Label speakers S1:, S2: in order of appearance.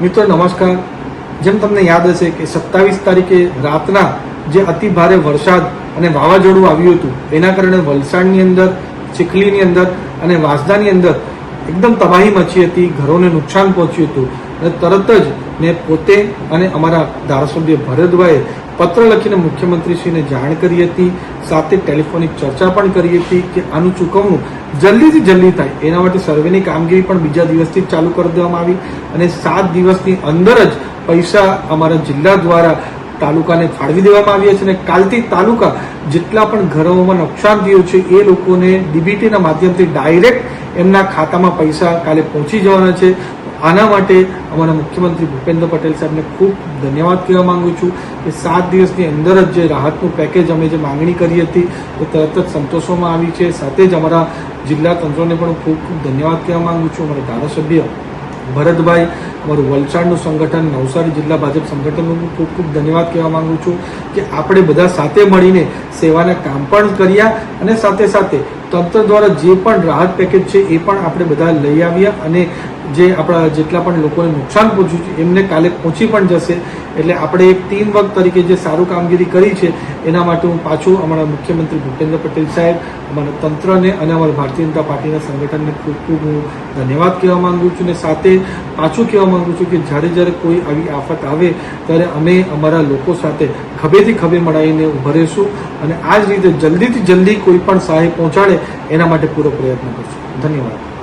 S1: મિત્રો, નમસ્કાર. જેમ તમને યાદ હશે કે સત્તાવીસ તારીખે રાતના જે અતિ ભારે વરસાદ અને વાવાઝોડું આવ્યું હતું, એના કારણે વલસાડની અંદર, ચીખલીની અંદર અને વાંસદાની અંદર એકદમ તબાહી મચી હતી, ઘરોને નુકસાન પહોંચ્યું હતું. અને તરત જ મેં પોતે અને અમારા ધારાસભ્ય ભરતભાઈએ પત્ર લખીને મુખ્યમંત્રીશ્રીને જાણ કરી હતી, સાથે ટેલિફોનિક ચર્ચા પણ કરી હતી કે આનું ચૂકવણું જલ્દીથી જલ્દી થાય. એના માટે સર્વેની કામગીરી પણ બીજા દિવસથી ચાલુ કરી દેવામાં આવી અને સાત દિવસની અંદર જ પૈસા અમારા જિલ્લા દ્વારા તાલુકાને ફાળવી દેવામાં આવ્યા છે અને કાલથી તાલુકા જેટલા પણ ઘરોમાં નુકસાન થયું છે, એ લોકોને ડીબીટીના માધ્યમથી ડાયરેક્ટ એમના ખાતામાં પૈસા કાલે પહોંચી જવાના છે. આના માટે અમારા મુખ્યમંત્રી ભૂપેન્દ્ર પટેલ સાહેબને ખૂબ ધન્યવાદ કહેવા માંગુ છું. કે સાત દિવસની અંદર જ જે રાહતનું પેકેજ અમે જે માંગણી કરી હતી, એ તરત જ સંતોષવામાં આવી છે. સાથે જ અમારા જિલ્લા તંત્રોને પણ ખૂબ ખૂબ ધન્યવાદ કહેવા માગું છું. અમારા ધારાસભ્ય ભરતભાઈ, અમારું વલસાડનું સંગઠન, નવસારી જિલ્લા ભાજપ સંગઠનનું હું ખૂબ ખૂબ ધન્યવાદ કહેવા માંગુ છું કે આપણે બધા સાથે મળીને સેવાના કામ પણ કર્યા અને સાથે સાથે તંત્ર દ્વારા જે પણ રાહત પેકેજ છે, એ પણ આપણે બધા લઈ આવ્યા અને જે આપણા જેટલા પણ લોકોને નુકસાન પહોંચ્યું છે, એમને કાલે પહોંચી પણ જશે. એટલે આપણે એક ટીમ વર્ક તરીકે જે સારું કામગીરી કરી છે, એના માટે હું પાછું અમારા મુખ્યમંત્રી ભૂપેન્દ્ર પટેલ સાહેબ, અમારા તંત્રને અને અમારા ભારતીય જનતા પાર્ટીના સંગઠનને ખૂબ ખૂબ હું ધન્યવાદ કહેવા માગું છું અને સાથે પાછું કહેવા માગું છું કે જ્યારે જ્યારે કોઈ આવી આફત આવે, ત્યારે અમે અમારા લોકો સાથે ખભેથી ખભે મળાવીને ઊભા રહીશું અને આ જ રીતે જલ્દીથી જલ્દી કોઈ પણ સહાય પહોંચાડે, એના માટે પૂરો પ્રયત્ન કરશું. ધન્યવાદ.